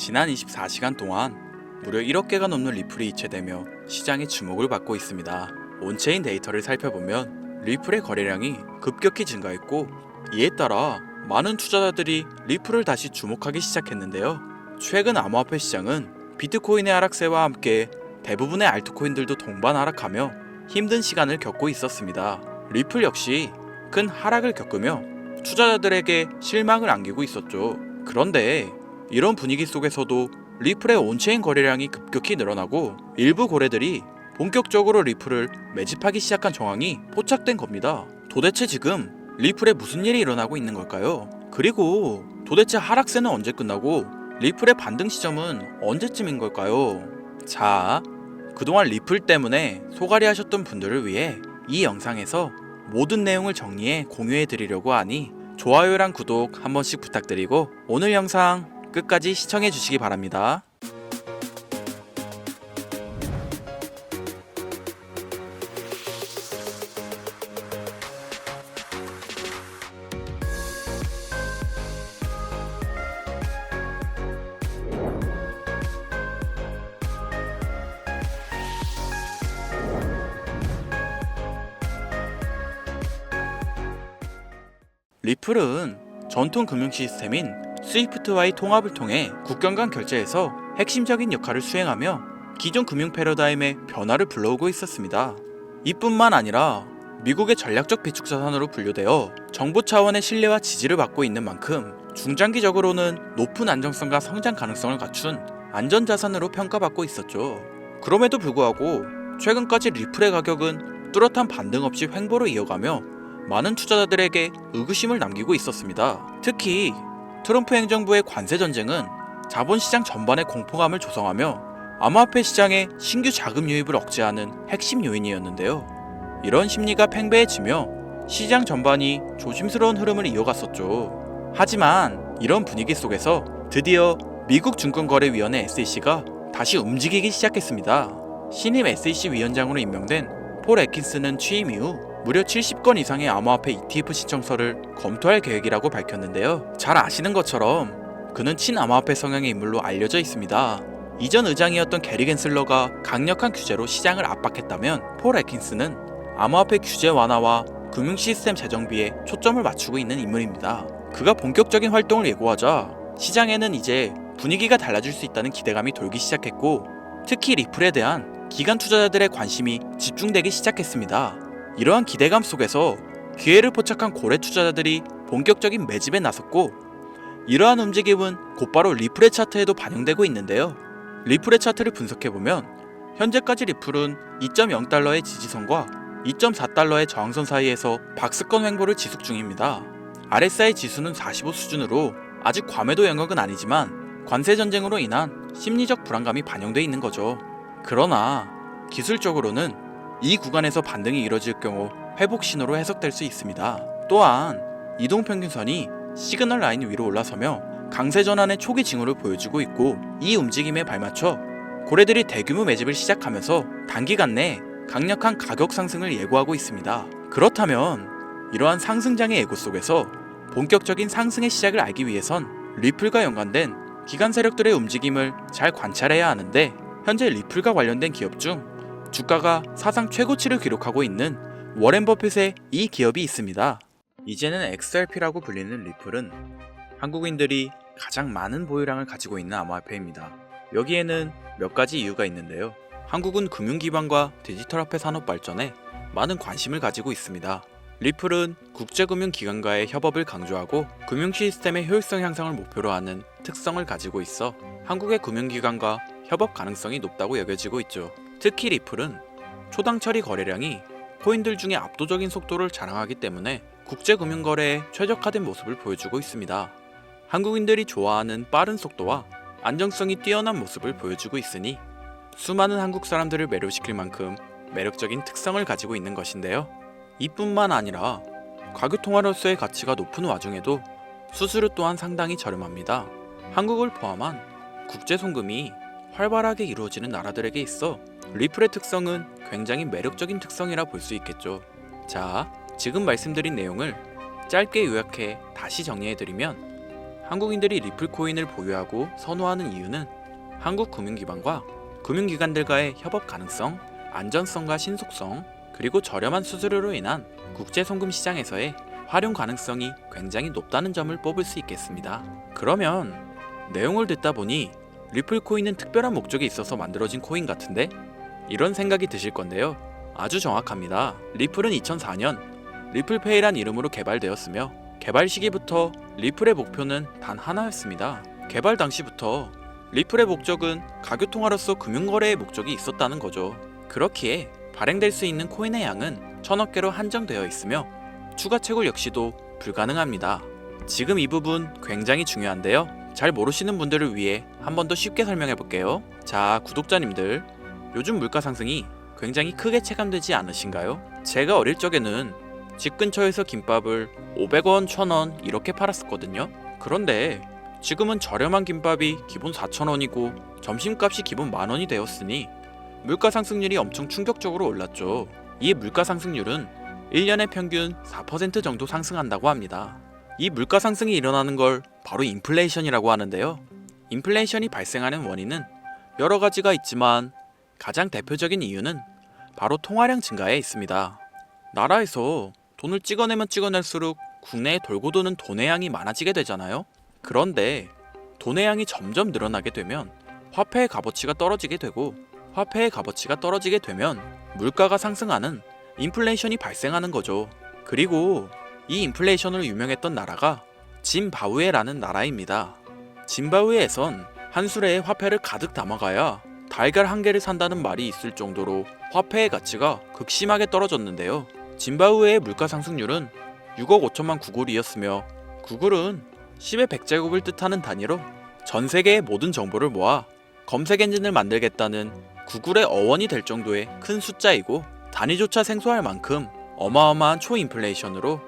지난 24시간 동안 무려 1억 개가 넘는 리플이 이체되며 시장의 주목을 받고 있습니다. 온체인 데이터를 살펴보면 리플의 거래량이 급격히 증가했고 이에 따라 많은 투자자들이 리플을 다시 주목하기 시작했는데요. 최근 암호화폐 시장은 비트코인의 하락세와 함께 대부분의 알트코인들도 동반 하락하며 힘든 시간을 겪고 있었습니다. 리플 역시 큰 하락을 겪으며 투자자들에게 실망을 안기고 있었죠. 그런데 이런 분위기 속에서도 리플의 온체인 거래량이 급격히 늘어나고 일부 고래들이 본격적으로 리플을 매집하기 시작한 정황이 포착된 겁니다. 도대체 지금 리플에 무슨 일이 일어나고 있는 걸까요? 그리고 도대체 하락세는 언제 끝나고 리플의 반등 시점은 언제쯤인 걸까요? 자, 그동안 리플 때문에 소갈이 하셨던 분들을 위해 이 영상에서 모든 내용을 정리해 공유해 드리려고 하니 좋아요랑 구독 한 번씩 부탁드리고 오늘 영상 끝까지 시청해 주시기 바랍니다. 리플은 전통 금융 시스템인 스위프트와의 통합을 통해 국경 간 결제에서 핵심적인 역할을 수행하며 기존 금융 패러다임의 변화를 불러오고 있었습니다. 이뿐만 아니라 미국의 전략적 비축 자산으로 분류되어 정부 차원의 신뢰와 지지를 받고 있는 만큼 중장기적으로는 높은 안정성과 성장 가능성을 갖춘 안전 자산으로 평가받고 있었죠. 그럼에도 불구하고 최근까지 리플의 가격은 뚜렷한 반등 없이 횡보를 이어가며 많은 투자자들에게 의구심을 남기고 있었습니다. 특히 트럼프 행정부의 관세 전쟁은 자본시장 전반의 공포감을 조성하며 암호화폐 시장의 신규 자금 유입을 억제하는 핵심 요인이었는데요. 이런 심리가 팽배해지며 시장 전반이 조심스러운 흐름을 이어갔었죠. 하지만 이런 분위기 속에서 드디어 미국 증권거래위원회 SEC가 다시 움직이기 시작했습니다. 신임 SEC 위원장으로 임명된 폴 애킨스는 취임 이후 무려 70건 이상의 암호화폐 ETF 신청서를 검토할 계획이라고 밝혔는데요. 잘 아시는 것처럼 그는 친암호화폐 성향의 인물로 알려져 있습니다. 이전 의장이었던 게리 겐슬러가 강력한 규제로 시장을 압박했다면 폴 애킨스는 암호화폐 규제 완화와 금융 시스템 재정비에 초점을 맞추고 있는 인물입니다. 그가 본격적인 활동을 예고하자 시장에는 이제 분위기가 달라질 수 있다는 기대감이 돌기 시작했고 특히 리플에 대한 기관 투자자들의 관심이 집중되기 시작했습니다. 이러한 기대감 속에서 기회를 포착한 고래 투자자들이 본격적인 매집에 나섰고 이러한 움직임은 곧바로 리플의 차트에도 반영되고 있는데요. 리플의 차트를 분석해보면 현재까지 리플은 2.0달러의 지지선과 2.4달러의 저항선 사이에서 박스권 횡보를 지속 중입니다. RSI 지수는 45 수준으로 아직 과매도 영역은 아니지만 관세 전쟁으로 인한 심리적 불안감이 반영돼 있는 거죠. 그러나 기술적으로는 이 구간에서 반등이 이뤄질 경우 회복 신호로 해석될 수 있습니다. 또한 이동 평균선이 시그널 라인 위로 올라서며 강세 전환의 초기 징후를 보여주고 있고 이 움직임에 발맞춰 고래들이 대규모 매집을 시작하면서 단기간 내 강력한 가격 상승을 예고하고 있습니다. 그렇다면 이러한 상승장의 예고 속에서 본격적인 상승의 시작을 알기 위해선 리플과 연관된 기관 세력들의 움직임을 잘 관찰해야 하는데 현재 리플과 관련된 기업 중 주가가 사상 최고치를 기록하고 있는 워렌 버핏의 이 기업이 있습니다. 이제는 XRP라고 불리는 리플은 한국인들이 가장 많은 보유량을 가지고 있는 암호화폐입니다. 여기에는 몇 가지 이유가 있는데요. 한국은 금융 기반과 디지털 화폐 산업 발전에 많은 관심을 가지고 있습니다. 리플은 국제금융기관과의 협업을 강조하고 금융 시스템의 효율성 향상을 목표로 하는 특성을 가지고 있어 한국의 금융기관과 협업 가능성이 높다고 여겨지고 있죠. 특히 리플은 초당 처리 거래량이 코인들 중에 압도적인 속도를 자랑하기 때문에 국제금융거래에 최적화된 모습을 보여주고 있습니다. 한국인들이 좋아하는 빠른 속도와 안정성이 뛰어난 모습을 보여주고 있으니 수많은 한국 사람들을 매료시킬 만큼 매력적인 특성을 가지고 있는 것인데요. 이뿐만 아니라 가격 통화로서의 가치가 높은 와중에도 수수료 또한 상당히 저렴합니다. 한국을 포함한 국제 송금이 활발하게 이루어지는 나라들에게 있어 리플의 특성은 굉장히 매력적인 특성이라 볼 수 있겠죠. 자, 지금 말씀드린 내용을 짧게 요약해 다시 정리해드리면 한국인들이 리플 코인을 보유하고 선호하는 이유는 한국 금융기관과 금융기관들과의 협업 가능성, 안전성과 신속성, 그리고 저렴한 수수료로 인한 국제 송금 시장에서의 활용 가능성이 굉장히 높다는 점을 뽑을 수 있겠습니다. 그러면 내용을 듣다 보니 리플 코인은 특별한 목적이 있어서 만들어진 코인 같은데? 이런 생각이 드실 건데요. 아주 정확합니다. 리플은 2004년 리플페이란 이름으로 개발되었으며 개발 시기부터 리플의 목표는 단 하나였습니다. 개발 당시부터 리플의 목적은 가교통화로서 금융거래의 목적이 있었다는 거죠. 그렇기에 발행될 수 있는 코인의 양은 천억 개로 한정되어 있으며 추가 채굴 역시도 불가능합니다. 지금 이 부분 굉장히 중요한데요. 잘 모르시는 분들을 위해 한 번 더 쉽게 설명해 볼게요. 자, 구독자님들. 요즘 물가 상승이 굉장히 크게 체감되지 않으신가요? 제가 어릴 적에는 집 근처에서 김밥을 500원, 1000원 이렇게 팔았었거든요. 그런데 지금은 저렴한 김밥이 기본 4,000원이고 점심값이 기본 만 원이 되었으니 물가 상승률이 엄청 충격적으로 올랐죠. 이 물가 상승률은 1년에 평균 4% 정도 상승한다고 합니다. 이 물가 상승이 일어나는 걸 바로 인플레이션이라고 하는데요. 인플레이션이 발생하는 원인은 여러 가지가 있지만 가장 대표적인 이유는 바로 통화량 증가에 있습니다. 나라에서 돈을 찍어내면 찍어낼수록 국내에 돌고 도는 돈의 양이 많아지게 되잖아요. 그런데 돈의 양이 점점 늘어나게 되면 화폐의 값어치가 떨어지게 되고 화폐의 값어치가 떨어지게 되면 물가가 상승하는 인플레이션이 발생하는 거죠. 그리고 이 인플레이션으로 유명했던 나라가 짐바브웨라는 나라입니다. 짐바브웨에선 한 수레에 화폐를 가득 담아가야 달걀 한 개를 산다는 말이 있을 정도로 화폐의 가치가 극심하게 떨어졌는데요. 짐바브웨의 물가 상승률은 6억 5천만 구글이었으며 구글은 10의 100제곱을 뜻하는 단위로 전 세계의 모든 정보를 모아 검색 엔진을 만들겠다는 구글의 어원이 될 정도의 큰 숫자이고 단위조차 생소할 만큼 어마어마한 초인플레이션으로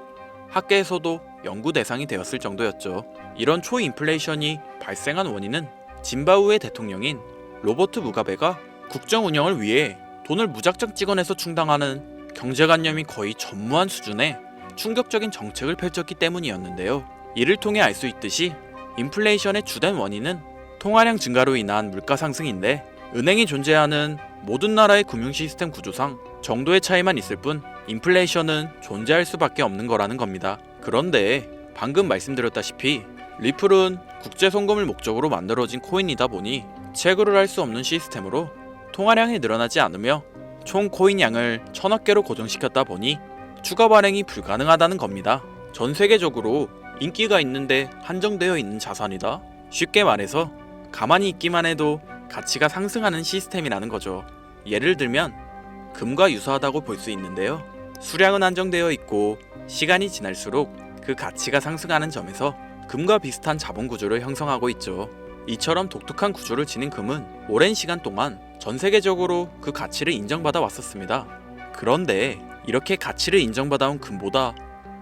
학계에서도 연구 대상이 되었을 정도였죠. 이런 초인플레이션이 발생한 원인은 짐바브웨 대통령인 로버트 무가베가 국정 운영을 위해 돈을 무작정 찍어내서 충당하는 경제관념이 거의 전무한 수준의 충격적인 정책을 펼쳤기 때문이었는데요. 이를 통해 알 수 있듯이 인플레이션의 주된 원인은 통화량 증가로 인한 물가 상승인데 은행이 존재하는 모든 나라의 금융 시스템 구조상 정도의 차이만 있을 뿐 인플레이션은 존재할 수밖에 없는 거라는 겁니다. 그런데 방금 말씀드렸다시피 리플은 국제 송금을 목적으로 만들어진 코인이다 보니 채굴을 할수 없는 시스템으로 통화량이 늘어나지 않으며 총 코인 양을 천억 개로 고정시켰다 보니 추가 발행이 불가능하다는 겁니다. 전 세계적으로 인기가 있는데 한정되어 있는 자산이다. 쉽게 말해서 가만히 있기만 해도 가치가 상승하는 시스템이라는 거죠. 예를 들면 금과 유사하다고 볼 수 있는데요. 수량은 한정되어 있고 시간이 지날수록 그 가치가 상승하는 점에서 금과 비슷한 자본 구조를 형성하고 있죠. 이처럼 독특한 구조를 지닌 금은 오랜 시간 동안 전 세계적으로 그 가치를 인정받아 왔었습니다. 그런데 이렇게 가치를 인정받아 온 금보다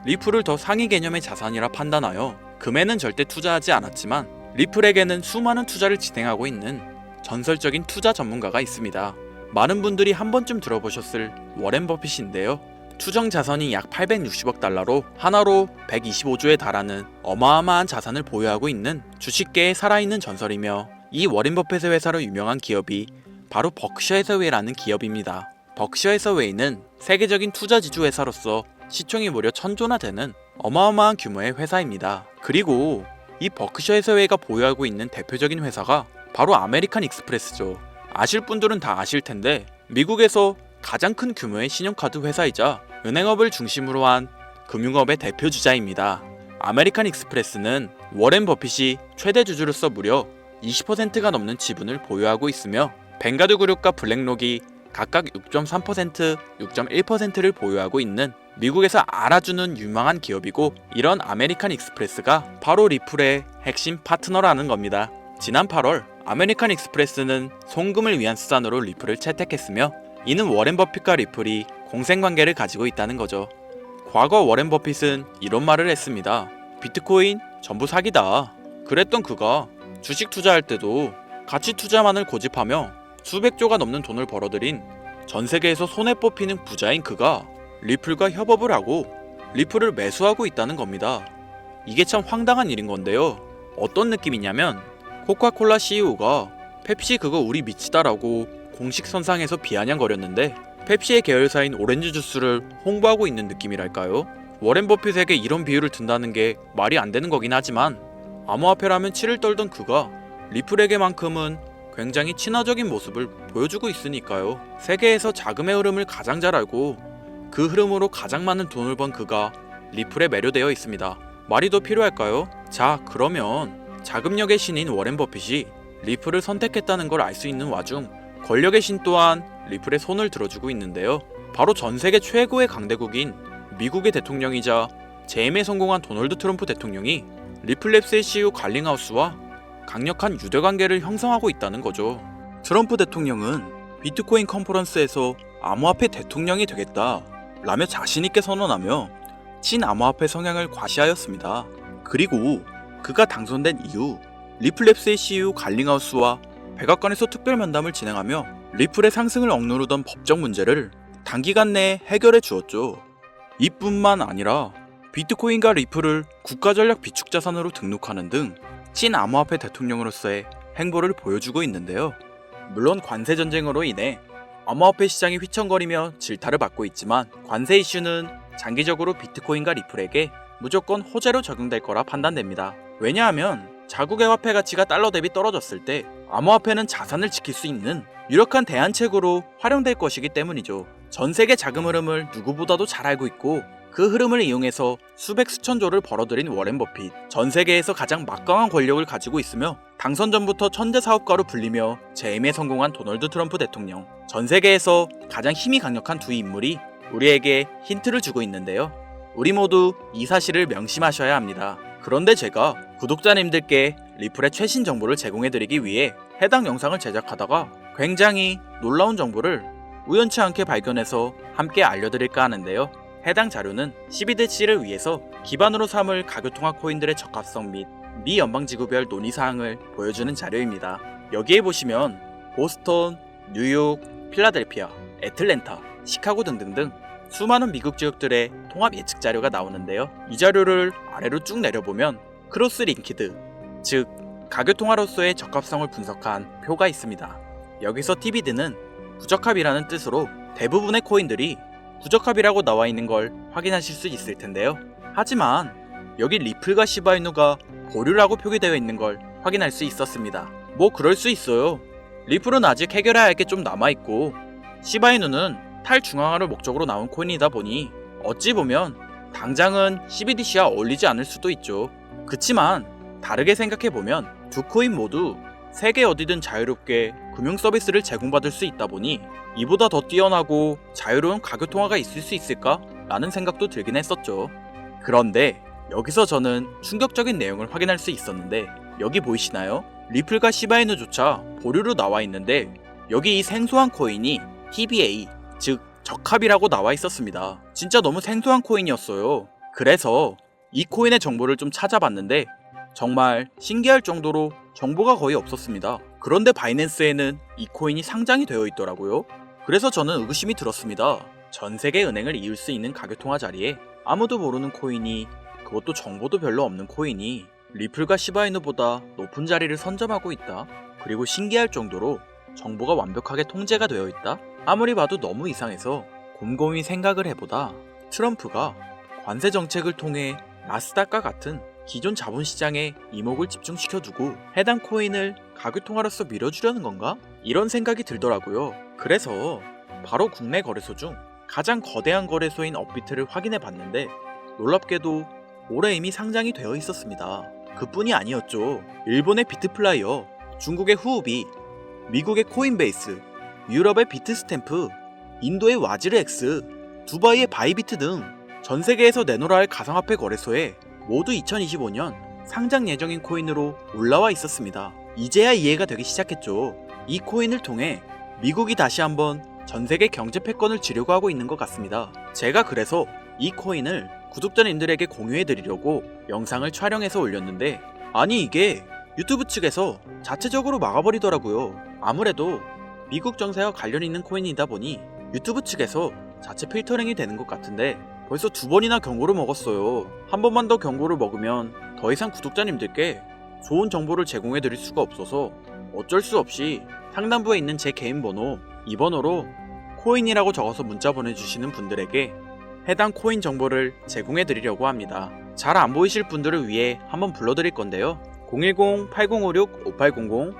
리플을 더 상위 개념의 자산이라 판단하여 금에는 절대 투자하지 않았지만 리플에게는 수많은 투자를 진행하고 있는 전설적인 투자 전문가가 있습니다. 많은 분들이 한 번쯤 들어보셨을 워렌 버핏인데요. 추정 자산이 약 860억 달러로 하나로 125조에 달하는 어마어마한 자산을 보유하고 있는 주식계의 살아있는 전설이며 이 워렌 버핏의 회사로 유명한 기업이 바로 벅셔 해서웨이라는 기업입니다. 벅셔 해서웨이는 세계적인 투자 지주 회사로서 시총이 무려 천조나 되는 어마어마한 규모의 회사입니다. 그리고 이 버크셔 해서웨이가 보유하고 있는 대표적인 회사가 바로 아메리칸 익스프레스죠. 아실 분들은 다 아실 텐데 미국에서 가장 큰 규모의 신용카드 회사이자 은행업을 중심으로 한 금융업의 대표 주자입니다. 아메리칸 익스프레스는 워렌 버핏이 최대 주주로서 무려 20%가 넘는 지분을 보유하고 있으며 벵가드 그룹과 블랙록이 각각 6.3%, 6.1%를 보유하고 있는 미국에서 알아주는 유망한 기업이고 이런 아메리칸 익스프레스가 바로 리플의 핵심 파트너라는 겁니다. 지난 8월 아메리칸 익스프레스는 송금을 위한 수단으로 리플을 채택했으며 이는 워렌 버핏과 리플이 공생관계를 가지고 있다는 거죠. 과거 워렌 버핏은 이런 말을 했습니다. 비트코인 전부 사기다. 그랬던 그가 주식 투자할 때도 가치 투자만을 고집하며 수백조가 넘는 돈을 벌어들인 전 세계에서 손에 뽑히는 부자인 그가 리플과 협업을 하고 리플을 매수하고 있다는 겁니다. 이게 참 황당한 일인 건데요. 어떤 느낌이냐면 코카콜라 CEO가 펩시 그거 우리 미치다라고 공식 선상에서 비아냥거렸는데 펩시의 계열사인 오렌지 주스를 홍보하고 있는 느낌이랄까요? 워렌 버핏에게 이런 비유를 든다는 게 말이 안 되는 거긴 하지만 암호화폐라면 치를 떨던 그가 리플에게만큼은 굉장히 친화적인 모습을 보여주고 있으니까요. 세계에서 자금의 흐름을 가장 잘 알고 그 흐름으로 가장 많은 돈을 번 그가 리플에 매료되어 있습니다. 말이 더 필요할까요? 자, 그러면 자금력의 신인 워렌 버핏이 리플을 선택했다는 걸 알 수 있는 와중 권력의 신 또한 리플의 손을 들어주고 있는데요. 바로 전 세계 최고의 강대국인 미국의 대통령이자 재임에 성공한 도널드 트럼프 대통령이 리플랩스의 CEO 갈링하우스와 강력한 유대 관계를 형성하고 있다는 거죠. 트럼프 대통령은 비트코인 컨퍼런스에서 암호화폐 대통령이 되겠다 라며 자신있게 선언하며 친암호화폐 성향을 과시하였습니다. 그리고 그가 당선된 이후 리플랩스의 CEO 갈링하우스와 백악관에서 특별 면담을 진행하며 리플의 상승을 억누르던 법적 문제를 단기간 내에 해결해 주었죠. 이뿐만 아니라 비트코인과 리플을 국가전략 비축자산으로 등록하는 등 친암호화폐 대통령으로서의 행보를 보여주고 있는데요. 물론 관세 전쟁으로 인해 암호화폐 시장이 휘청거리며 질타를 받고 있지만 관세 이슈는 장기적으로 비트코인과 리플에게 무조건 호재로 적용될 거라 판단됩니다. 왜냐하면 자국의 화폐 가치가 달러 대비 떨어졌을 때 암호화폐는 자산을 지킬 수 있는 유력한 대안책으로 활용될 것이기 때문이죠. 전 세계 자금 흐름을 누구보다도 잘 알고 있고 그 흐름을 이용해서 수백 수천조를 벌어들인 워렌 버핏. 전 세계에서 가장 막강한 권력을 가지고 있으며 당선 전부터 천재 사업가로 불리며 재임에 성공한 도널드 트럼프 대통령. 전 세계에서 가장 힘이 강력한 두 인물이 우리에게 힌트를 주고 있는데요. 우리 모두 이 사실을 명심하셔야 합니다. 그런데 제가 구독자님들께 리플의 최신 정보를 제공해드리기 위해 해당 영상을 제작하다가 굉장히 놀라운 정보를 우연치 않게 발견해서 함께 알려드릴까 하는데요. 해당 자료는 12대치를 위해서 기반으로 삼을 가교통화 코인들의 적합성 및 미 연방지구별 논의사항을 보여주는 자료입니다. 여기에 보시면 보스턴, 뉴욕, 필라델피아, 애틀랜타, 시카고 등등등 수많은 미국 지역들의 통합 예측 자료가 나오는데요. 이 자료를 아래로 쭉 내려보면 크로스 링키드, 즉 가교통화로서의 적합성을 분석한 표가 있습니다. 여기서 TBD는 부적합이라는 뜻으로 대부분의 코인들이 부적합이라고 나와 있는 걸 확인하실 수 있을 텐데요. 하지만 여기 리플과 시바이누가 보류라고 표기되어 있는 걸 확인할 수 있었습니다. 뭐 그럴 수 있어요. 리플은 아직 해결해야 할 게 좀 남아있고 시바이누는 탈중앙화를 목적으로 나온 코인이다 보니 어찌 보면 당장은 CBDC와 어울리지 않을 수도 있죠. 그치만 다르게 생각해보면 두 코인 모두 세계 어디든 자유롭게 금융 서비스를 제공받을 수 있다 보니 이보다 더 뛰어나고 자유로운 가격 통화가 있을 수 있을까? 라는 생각도 들긴 했었죠. 그런데 여기서 저는 충격적인 내용을 확인할 수 있었는데 여기 보이시나요? 리플과 시바이누조차 보류로 나와 있는데 여기 이 생소한 코인이 TBA 즉 적합이라고 나와 있었습니다. 진짜 너무 생소한 코인이었어요. 그래서 이 코인의 정보를 좀 찾아봤는데 정말 신기할 정도로 정보가 거의 없었습니다. 그런데 바이낸스에는 이 코인이 상장이 되어 있더라고요. 그래서 저는 의구심이 들었습니다. 전 세계 은행을 이을 수 있는 가교통화 자리에 아무도 모르는 코인이 그것도 정보도 별로 없는 코인이 리플과 시바이누보다 높은 자리를 선점하고 있다. 그리고 신기할 정도로 정보가 완벽하게 통제가 되어 있다. 아무리 봐도 너무 이상해서 곰곰이 생각을 해보다 트럼프가 관세 정책을 통해 나스닥과 같은 기존 자본시장에 이목을 집중시켜두고 해당 코인을 가교통화로서 밀어주려는 건가? 이런 생각이 들더라고요. 그래서 바로 국내 거래소 중 가장 거대한 거래소인 업비트를 확인해 봤는데 놀랍게도 올해 이미 상장이 되어 있었습니다. 그뿐이 아니었죠. 일본의 비트플라이어, 중국의 후우비, 미국의 코인베이스, 유럽의 비트스탬프, 인도의 와즈르엑스, 두바이의 바이비트 등 전 세계에서 내놓으라 할 가상화폐 거래소에 모두 2025년 상장 예정인 코인으로 올라와 있었습니다. 이제야 이해가 되기 시작했죠. 이 코인을 통해 미국이 다시 한번 전 세계 경제 패권을 지려고 하고 있는 것 같습니다. 제가 그래서 이 코인을 구독자님들에게 공유해 드리려고 영상을 촬영해서 올렸는데 아니 이게 유튜브 측에서 자체적으로 막아버리더라고요. 아무래도 미국 정세와 관련 있는 코인이다 보니 유튜브 측에서 자체 필터링이 되는 것 같은데 벌써 두 번이나 경고를 먹었어요. 한 번만 더 경고를 먹으면 더 이상 구독자님들께 좋은 정보를 제공해 드릴 수가 없어서 어쩔 수 없이 상단부에 있는 제 개인 번호 이 번호로 코인이라고 적어서 문자 보내주시는 분들에게 해당 코인 정보를 제공해 드리려고 합니다. 잘 안 보이실 분들을 위해 한번 불러드릴 건데요. 010-8056-5800,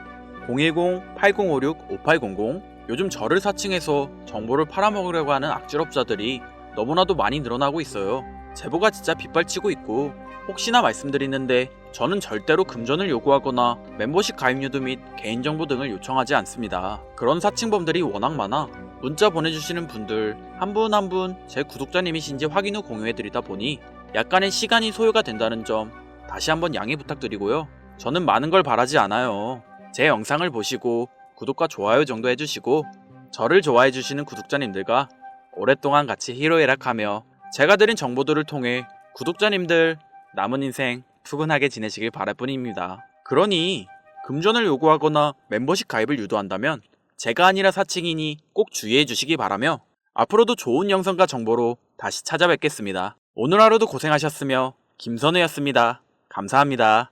010-8056-5800 요즘 저를 사칭해서 정보를 팔아먹으려고 하는 악질업자들이 너무나도 많이 늘어나고 있어요. 제보가 진짜 빗발치고 있고 혹시나 말씀드리는데 저는 절대로 금전을 요구하거나 멤버십 가입료도 및 개인정보 등을 요청하지 않습니다. 그런 사칭범들이 워낙 많아 문자 보내주시는 분들 한 분 한 분 제 구독자님이신지 확인 후 공유해드리다 보니 약간의 시간이 소요가 된다는 점 다시 한번 양해 부탁드리고요. 저는 많은 걸 바라지 않아요. 제 영상을 보시고 구독과 좋아요 정도 해주시고 저를 좋아해주시는 구독자님들과 오랫동안 같이 히로에락하며 제가 드린 정보들을 통해 구독자님들 남은 인생 푸근하게 지내시길 바랄 뿐입니다. 그러니 금전을 요구하거나 멤버십 가입을 유도한다면 제가 아니라 사칭이니 꼭 주의해 주시기 바라며 앞으로도 좋은 영상과 정보로 다시 찾아뵙겠습니다. 오늘 하루도 고생하셨으며 김선우였습니다. 감사합니다.